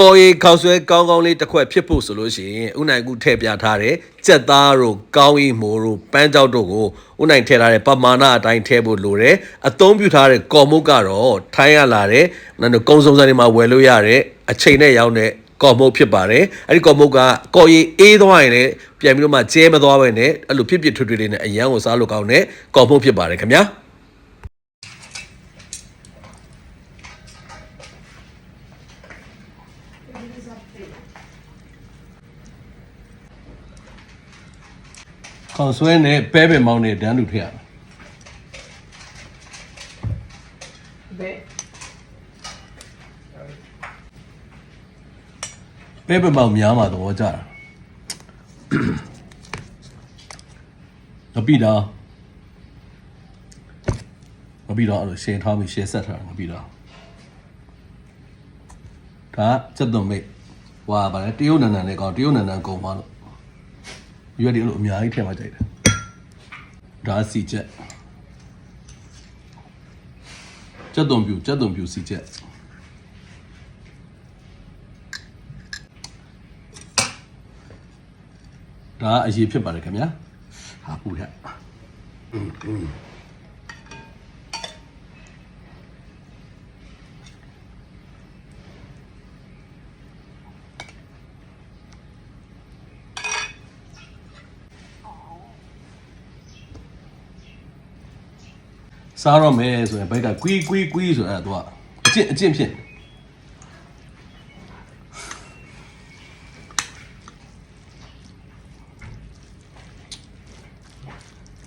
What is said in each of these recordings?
ကော်ရီခောက်ဆွဲကောင်းကောင်းလေးတစ်ခွက်ဖြစ်ဖို့ဆိုလို့ရှိရင်ဥနိုင်ကူထည့်ပြထားတဲ့ကြက်သားတို့ကောင်းရီမိုးတို့ပန်းကြောက်တို့ကိုဥနိုင်ထည့်ထားတဲ့ပမာဏအတိုင်းထည့်ဖို့လိုတယ်အသုံးပြုထားတဲ့ကော်မုတ်ကတော့ထိုင်းရလာတဲ့နော်ကုံစုံစံတွေမှာဝယ်လို့ရတဲ့အချိန်နဲ့ရောက်တဲ့ကော်မုတ်ဖြစ်ပါတယ်အဲ့ဒီကော်မုတ်ကကော်ရီအေးသွားရင်လည်းပြန်ပြီးတော့မှကျဲမသွားဘဲနဲ့အဲ့လိုဖြစ်ဖြစ်ထွေထွေလေးနဲ့အရန်ကိုစားလို့ကောင်းတဲ့ကော်မုတ်ဖြစ်ပါတယ်ခင်ဗျာ ခေါင်ဆွဲနဲ့ပဲပင်မောင်းနဲ့ဒန်းလူထည့်ရမယ်ဘယ်ပဲပင်မောင်းများမှာသဘောကျတာငပိတာငပိတာအဲ့လိုရှယ်ထားပြီးရှယ်ဆက်ထားတာငပိတာ ဒါစက်သွန်မိတ်ဟွာဗါလဲတရုတ်နန်နန်နဲ့ကောင်တရုတ်နန်နန်ကုန်သွားလို့ရွက်ဒီအဲ့လိုအများကြီးထည့်မှကြိုက်တယ်ဒါစီချက်စက်သွန်ပြူစက်သွန်ပြူစီချက်ဒါအရေးဖြစ်ပါတယ်ခင်ဗျာဟာပူရ စားတော့မယ်ဆိုရင်ဘိုက်ကကွီးကွီးကွီးဆိုတော့သူကအကျင့်အကျင့်ဖြစ်နေ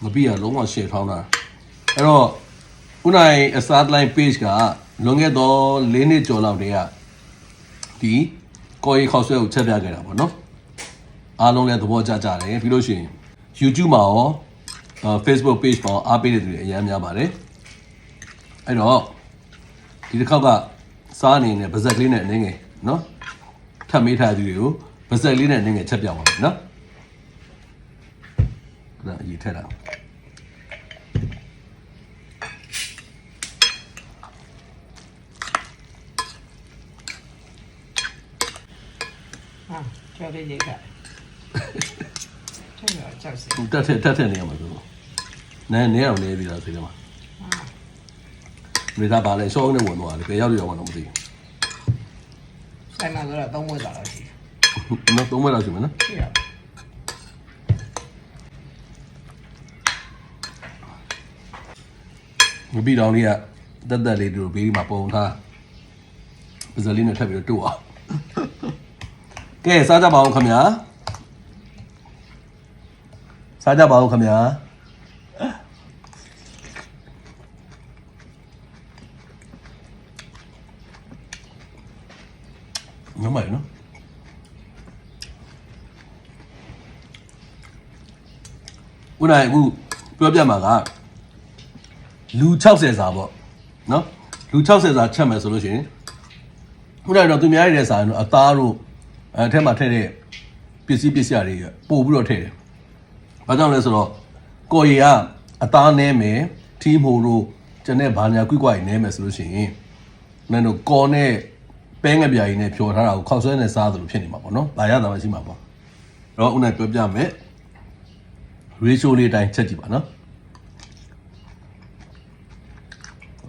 မပြီးရလုံးဝ share ထောင်းတာအဲ့တော့ခုနကအစား line page ကလွန်ခဲ့သော၄နှစ်ကျော်လောက်တည်းကဒီကိုရီခေါက်ဆွဲကိုချက်ပြခဲ့တာပေါ့နော်အားလုံးလည်းသဘောကျကြတယ်ပြီးလို့ရှိရင် YouTube မှာရောအာ Facebook page မှာရောအားပေးတဲ့သူတွေအများများပါတယ် အဲ့တော့ဒီတစ်ခေါက်ကစားအနေနဲ့ဗဇက်ကလေးနဲ့အနေငယ်နော်ထပ်မေးထားတဲ့သူတွေကိုဗဇက်လေးနဲ့အနေငယ်ချက်ပြပါမယ်နော်ဒါအရေးထက်တာဟာကျော်လေးရိတ်ကကျော်ရကြောက်စဟိုတက်ထက်တက်ထက်နေရမှာဆိုတော့နဲနဲအောင်နေပြီးသားစိတ်ထဲမှာ မိသားပါလဲရှောင်းနေဝင်သွားတယ်ဘယ်ရောက်ရောက်မှတော့မသိဆိုင်မှာဆိုတော့သုံးမွေးတာတော့ရှိတယ်ဘူးနော်သုံးမလောက်ရှိမယ်နော်ရှိရငပိတောင်လေးကတက်တက်လေးတို့ဘေးမှာပုံထားပဇလေးနဲ့ထပ်ပြီးတော့တို့အောင်ကဲစားကြပါအောင်ခင်ဗျာစားကြပါအောင်ခင်ဗျာညမိုင်နော် ဦးနိုင်အခုပြောပြမှာကလူ60စာပေါ့နော်လူ60စာချက်မယ်ဆိုလို့ရှိရင်ဦးနိုင်တော့သူများရတဲ့စာရင်တော့အသားတို့အဲထဲမှာထည့်တဲ့ပစ္စည်းပစ္စည်းတွေပို့ပြီးတော့ထည့်တယ်။ဘာကြောင့်လဲဆိုတော့ကို်ရီကအသားနဲမယ်ထီးမိုတို့ကျန်တဲ့ဘာညာကွိကွိုင်နဲမယ်ဆိုလို့ရှိရင်နင်တို့ကော်နဲ့ပဲငပြာကြီးနဲ့ဖြော်ထားတာကိုခောက်ဆွဲနဲ့စားသလိုဖြစ်နေမှာပေါ့နော်။ဘာရတာမှရှိမှာပေါ့။တော့ဦးနိုင်ပြောပြမယ်။ ratio လေးအတိုင်းချက်ကြည့်ပါနော်။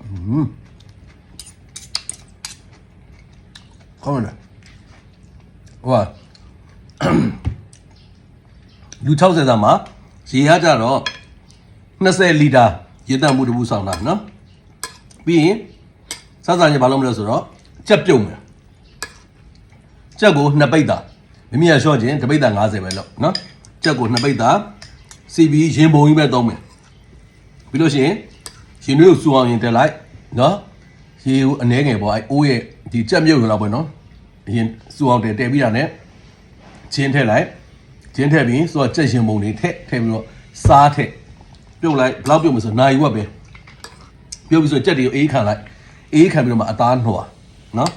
อืมကောင်းတယ်ဟိုကလူ60စာမှာရေရကြတော့20လီတာရေတန့်မှုတစ်ခုဆောင်တာနော်ပြီးရင်စစချင်းဘာလို့မလဲဆိုတော့ကြက်ပြုတ်မယ်ကြက်ကိုနှစ်ပိတ်တာမိမိရရှော့ခြင်းတစ်ပိတ်တာ90ပဲလို့နော်ကြက်ကိုနှစ်ပိတ်တာ စီပြီးရင်ပုံကြီးပဲသုံးမယ်ပြီးလို့ရှိရင်ရင်တွေကိုစူအောင်ရင်တက်လိုက်နော်ရေကိုအနှဲငယ်ပေါ့အဲအိုးရဲ့ဒီကြက်မြုပ်ရတော့ပေါ့နော်အရင်စူအောင်တယ်တဲပြီးတာ ਨੇ ချင်းထည့်လိုက်ချင်းထည့်ပြီးဆိုတော့ကြက်ရှင်ပုံတွေထည့်ထည့်ပြီးတော့စားထည့်ပြုတ်လိုက်ဘယ်လောက်ပြုတ်မလဲဆိုနိုင်ဝက်ပဲပြုတ်ပြီးဆိုကြက်တွေကိုအေးခံလိုက်အေးခံပြီးတော့မှအသားနှွာနော်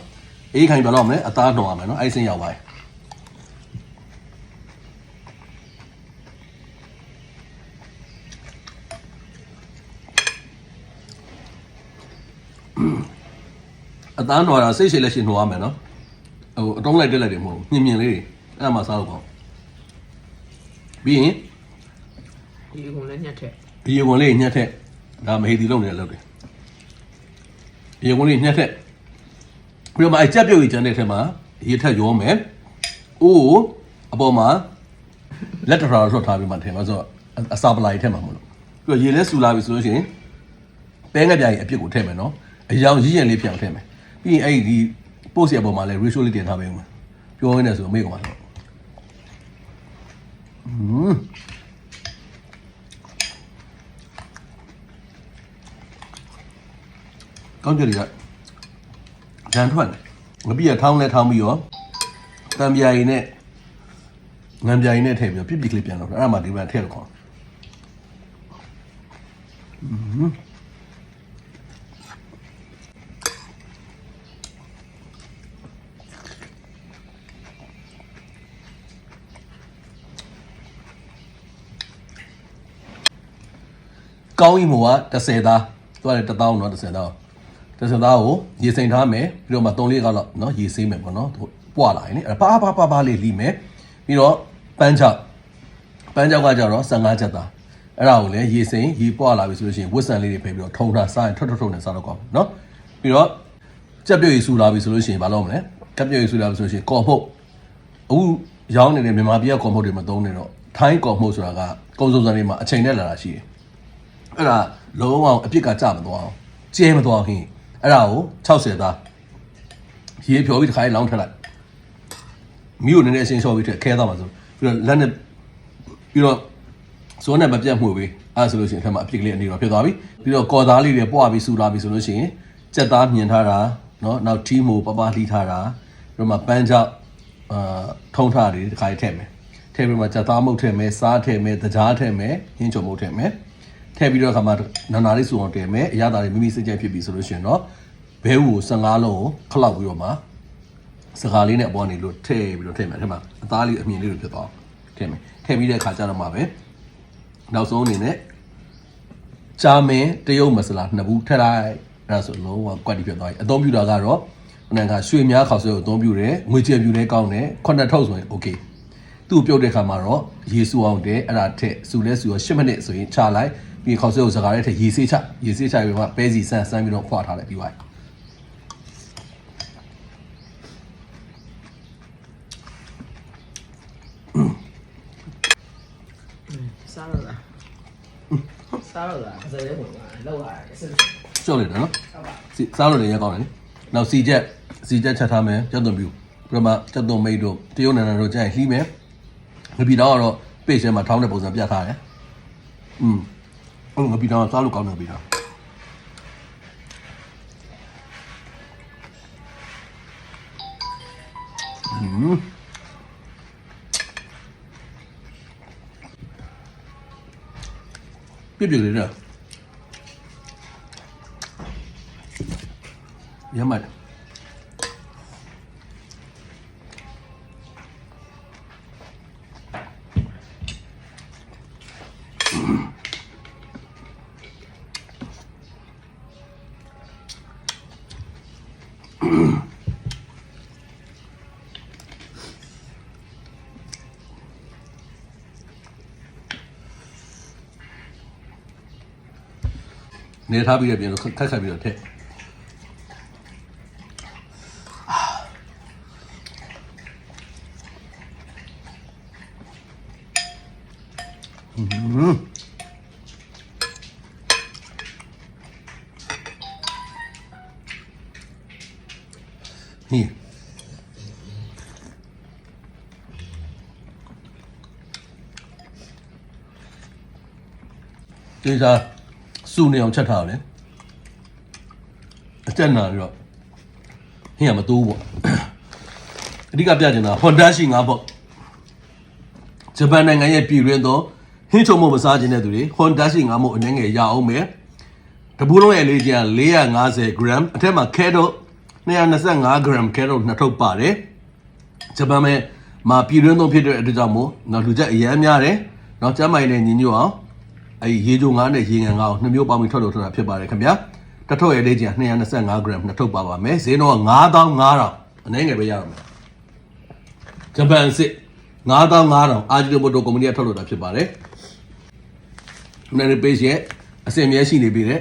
အေးခံပြီးတော့မယ်အသားနှွာမယ်နော်အဲ့စင်းရောက်ပါ အသားနှွာတာစိတ်ရှိလက်ရှိနှွာမယ်နော်ဟိုအတုံးလိုက်တက်လိုက်တယ်မဟုတ်ဘူးမြင်မြင်လေးတွေအဲ့ဒါမှစားလို့ကောင်းပြီးရင်ဒီကုန်းလည်းညက်ထက်ဒီရေဝင်လေးညှက်ထက်ဒါမဟေဒီလုံးနေလောက်တယ်ရေဝင်လေးညှက်ထက်ပြီးတော့မှအကြက်ပြုတ်ကြီးကျန်တဲ့ထဲမှာရေထက်ရောမယ်အိုးအပေါ်မှာလက်တရာဆော့ထားပြီးမှထည့်မှာဆိုတော့အစာပလာကြီးထည့်မှာမလို့ပြီးတော့ရေလဲဆူလာပြီဆိုလို့ရှိရင်ပဲငက်ပြားကြီးအပြစ်ကိုထည့်မယ်နော်အယောင်ရည်ရင်လေးပြောင်ထည့်မယ် ပြီးရင်အဲ့ဒီဒီ post ရဲ့အပေါ်မှာလဲ ratio လေးတင်ထားပေးဦးမယ်ပြောရင်းနဲ့ဆိုမေ့ကုန်ပါတော့อืมကောင်းကြတွေကဂျန်ထွက်တယ်ငပိရထောင်းလဲထောင်းပြီးရောတံပြာရည်နဲ့ငံပြာရည်နဲ့ထည့်ပြီးတော့ပြစ်ပြစ်ကလေးပြန်တော့အဲ့ဒါမှဒီဘက်ထည့်လို့ခေါ် ကောင်းကြီးမို့က30သားသူကလည်း1000တော့30သား30သားကိုရေစိမ်ထားမယ်ပြီးတော့မှ3လေးကောက်တော့เนาะရေဆေးမယ်ပေါ့เนาะသူပွာလာရင်လေအဲ့ဒါပါပါပါပါလေးလီမယ်ပြီးတော့ပန်းချောက်ပန်းချောက်ကကြတော့15ချက်သားအဲ့ဒါကိုလည်းရေစိမ်ရေပွာလာပြီဆိုလို့ရှိရင်ဝစ်ဆန်လေးတွေဖယ်ပြီးတော့ထုံထားစားရင်ထွက်ထွက်ထွက်နဲ့စားတော့ကောင်းเนาะပြီးတော့ကြက်ပြုတ်ရေဆူလာပြီဆိုလို့ရှိရင်မလုပ်မလဲကြက်ပြုတ်ရေဆူလာပြီဆိုလို့ရှိရင်ကော်မှုတ်အခုရောင်းနေတဲ့မြန်မာပြည်ကကော်မှုတ်တွေမသုံးနေတော့ထိုင်းကော်မှုတ်ဆိုတာကကုံစုံစံတွေမှာအချိန်နဲ့လာတာရှိတယ် အဲ့ဒါလုံးဝအပြစ်ကကြမသွားအောင်ကျဲမသွားခင်အဲ့ဒါကို60သားရေဖြော်ပြီးတစ်ခါလေးလောင်းထက်လိုက်မိကိုနည်းနည်းအရှင်းလျှော့ပြီးထည့်ခဲသွားမှာဆိုပြီးတော့လက်နဲ့ပြီးတော့ဇောနဲ့မပြတ်မှုပဲအဲ့ဒါဆိုလို့ရှိရင်အထက်မှာအပြစ်ကလေးအနေတော့ဖြစ်သွားပြီပြီးတော့ကော်သားလေးတွေပွားပြီးစူလာပြီဆိုလို့ရှိရင်ကြက်သားမြင်ထားတာเนาะနောက်ထီးမိုပပလှီးထားတာပြီးတော့မှပန်းချောက်အာထုံးထားတာတွေတစ်ခါလေးထည့်မယ်ထည့်ပြီးမှကြက်သားမုတ်ထည့်မယ်စားထည့်မယ်တကြားထည့်မယ်ဟင်းချုံမုတ်ထည့်မယ် ထည့်ပြီးတော့ခါမှနာနာလေးစုအောင်တင်မယ်အရသာလေးမိမိစိတ်ကြိုက်ဖြစ်ပြီဆိုလို့ရှိရင်တော့ဘဲဝူကို15လုံးကိုခလောက်ပြီးတော့မှစကားလေးနဲ့အပေါ်နေလို့ထည့်ပြီးတော့ထည့်မယ်ထည့်မှာအသားလေးအမြင်လေးတွေဖြစ်သွားအောင်ထည့်မယ်ထည့်ပြီးတဲ့အခါကျတော့မှပဲနောက်ဆုံးအနေနဲ့ချာမင်းတရုတ်မဆလာနှစ်ဘူးထည့်လိုက်အဲ့ဒါဆိုလုံးဝကွက်တီဖြစ်သွားပြီအသုံးပြုတာကတော့ဟိုနန်ကရွှေများခေါက်ဆွဲကိုအသုံးပြုတယ်ငွေကြေးပြူလဲကောင်းတယ်ခုနှစ်ထုပ်ဆိုရင် okay သူ့ကိုပြုတ်တဲ့ခါမှာတော့ရေဆူအောင်တဲ့အဲ့ဒါထက်ဆူလဲဆူရော10မိနစ်ဆိုရင်ချလိုက် ပြီးခေါက်ဆွဲကိုစကားလေးထက်ရေဆေးချရေဆေးချပြီးမှပဲစီဆန်းဆန်းပြီးတော့ခွာထားလိုက်ပြီးသွားပြီစားတော့လားစားတော့လားစတဲ့ပုံကလောက်ရတယ်စစ်ကြောက်လိုက်တယ်နော်ဟုတ်ပါစီစားလို့လည်းရကောင်းတယ်လေနောက်စီချက်စီချက်ချက်ထားမယ်ကြောက်သွန်ပြူပြီးတော့မှကြောက်သွန်မိတ်တို့တရုတ်နန္ဒတို့ကြာရင်လှီးမယ်ငပီတော့ကတော့ပေ့ထဲမှာထောင်းတဲ့ပုံစံပြထားတယ်อืม အဲ့လိုငပီတော့စားလို့ကောင်းတယ်ငပီတော့อืมပြည့်ပြည့်လေးတော့ရမ်းပါတယ် နေထားပြီးရပြန်လို့ခက်ခက်ပြီးတော့ထည့်นี่ဒီစား စုနေအောင်ချက်ထားတယ်အတက်နာပြီးတော့ဟင်းရမတိုးပေါ့အဓိကပြချင်တာ Honda ရှိငါပေါ့ဂျပန်နိုင်ငံရဲ့ပြည်တွင်းသောဟင်းချုံမမစားခြင်းတဲ့သူတွေ Honda ရှိငါမို့အနေငယ်ရအောင်မယ်တပူးလုံးရဲ့လေးကျန်450 gram အထက်မှာ carrot 225 gram carrot နှစ်ထုပ်ပါတယ်ဂျပန်မဲ့မှာပြည်တွင်းသုံးဖြစ်တဲ့အတွက်ကြောင့်မို့နော်လူချက်အများများတယ်နော်ကျမ်းမိုင်နဲ့ညီညွတ်အောင် အဲရေကြုံငါးနဲ့ရေငန်ငါးကိုနှစ်မျိုးပေါင်းပြီးထွက်လို့ထွက်တာဖြစ်ပါတယ်ခင်ဗျာတစ်ထုပ်ရဲ့လေးကျန်225 gram နှစ်ထုပ်ပါပါမယ်ဈေးတော့9500အနည်းငယ်ပဲရအောင်မယ်ဂျပန်စစ်9500အာဂျီနိုမိုတိုကုမ္ပဏီကထုတ်လုပ်တာဖြစ်ပါတယ်။နယ်ပေးရဲ့အစင်မြဲရှိနေပြီတဲ့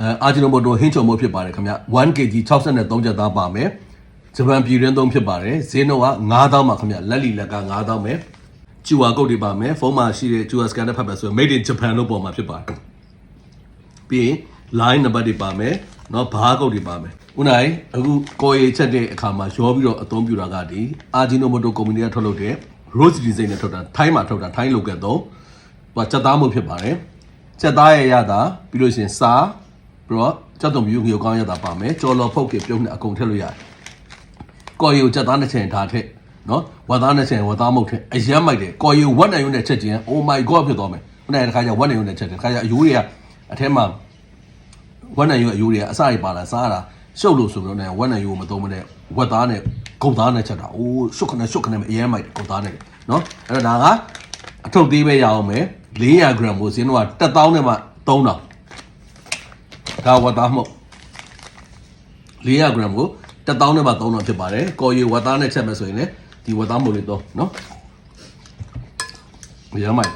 အဲအာဂျီနိုမိုတိုဟင်းချုံမို့ဖြစ်ပါတယ်ခင်ဗျ 1kg 63ကျပ်သားပါမယ်။ဂျပန်ပြည်တွင်းသုံးဖြစ်ပါတယ်။ဈေးနှုန်းက9000ပါခင်ဗျလက်လီလက်က9000ပဲ။ ကျူဝါကုတ်တွေပါမယ်။ဖုန်းမှာရှိတဲ့ကျူဝါစကန်နဲ့ဖတ်ပါဆိုရင် made in Japan လို့ပေါ်မှာဖြစ်ပါတယ်။ ပြီးရင် line နံပါတ်တွေပါမယ်เนาะဘားကုတ်တွေပါမယ်ဥနိုင်အခုကိုရီချက်တဲ့အခါမှာရောပြီးတော့အသုံးပြုတာကဒီအာဂျီနိုမိုတိုကုမ္ပဏီကထုတ်လုပ်တဲ့ Rose Design နဲ့ထုတ်တာထိုင်းမှာထုတ်တာထိုင်းလိုကက်တော့သူကစက်သားမှုဖြစ်ပါတယ်စက်သားရဲ့ရတာပြီးလို့ရှိရင်စာပြီးတော့စက်တုံပြူငြိုကောင်းရတာပါမယ်ကြော်လော်ဖုတ်ကပြုံးနဲ့အကုန်ထည့်လို့ရတယ်ကိုရီကိုစက်သားနှစ်ချင်ထားထည့် နော်ဝက်သားနဲ့ချက်ရင်ဝက်သားမဟုတ်ထဲအယမ်းမိုက်တယ်ကော်ရီဝက်နိုင်ရုံနဲ့ချက်ခြင်း oh my god ဖြစ်သွားမယ်ခုနကတခါကျဝက်နိုင်ရုံနဲ့ချက်တယ်တခါကျအယိုးတွေကအထဲမှာဝက်နိုင်ရုံအယိုးတွေကအစရိပ်ပါလာစားတာရှုပ်လို့ဆိုပြီးတော့ဝက်နိုင်ရုံမသုံးမနဲ့ဝက်သားနဲ့ကုတ်သားနဲ့ချက်တာအိုးရှုပ်ခနဲ့ရှုပ်ခနဲ့အယမ်းမိုက်တယ်ကုတ်သားနဲ့နော်အဲ့တော့ဒါကအထုပ်သေးပဲရအောင်မယ်400 gram ကိုဈေးနှုန်းက1000နဲ့မှ3000ဒါဝက်သားမဟုတ်400 gram ကို1000နဲ့မှ3000ဖြစ်ပါတယ်ကော်ရီဝက်သားနဲ့ချက်မယ်ဆိုရင်လည်း ဒီဝတ်သားမုတ်လေးတော့နော်ရမ်းမိုက်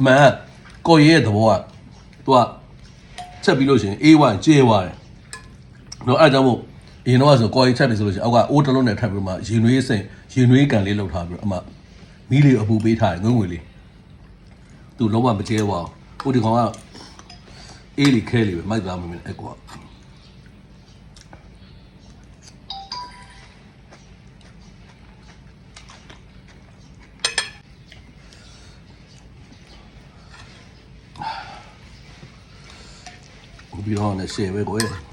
အမှန်ကိုယ့်ရဲ့သဘောကသူကချက်ပြီးလို့ရှိရင် A1 ကျဲသွားတယ်။တော့အဲ့ဒါကြောင့်မို့အရင်တော့ဆိုကိုယ်ရင်ချက်ပြီဆိုလို့ရှိရင်အောက်ကအိုးတစ်လုံးနဲ့ထပ်ပြီးမှရင်နွေးစိန်ရင်နွေးကန်လေးလောက်ထားပြီးတော့အမှမီးလေးအပူပေးထားတယ်ငွေငွေလေးသူလုံးဝမကျဲသွားဘူး။ဟိုဒီကောင်ကအေးလီခဲလီပဲမိုက်သားမင်းအဲ့ကွာ ပြီးတော့လည်းရှယ်ပဲကိုယ်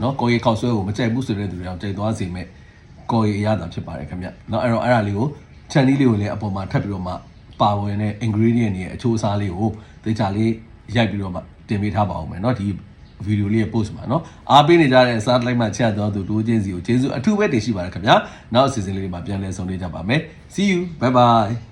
နော်ကော်ရီခောက်ဆွဲကိုမကြိုက်ဘူးဆိုတဲ့သူတွေအောင်ကြိုက်သွားစေမဲ့ကော်ရီအရသာဖြစ်ပါတယ်ခင်ဗျနော်အဲ့တော့အဲ့ဒါလေးကို channel လေးကိုလည်းအပေါ်မှာထပ်ပြီးတော့မှပါဝင်တဲ့ ingredient တွေရဲ့အချိုးအစားလေးကိုသေချာလေးရိုက်ပြီးတော့မှတင်ပေးထားပါအောင်မယ်เนาะဒီဗီဒီယိုလေးရဲ့ post မှာเนาะအားပေးနေကြတဲ့အစားလိုက်မှချက်တော်သူတိုးချင်းစီကိုကျေးဇူးအထူးပဲတင်ရှိပါတယ်ခင်ဗျာနောက်အစီအစဉ်လေးတွေမှာပြန်လည်ဆုံတွေ့ကြပါမယ် see you bye bye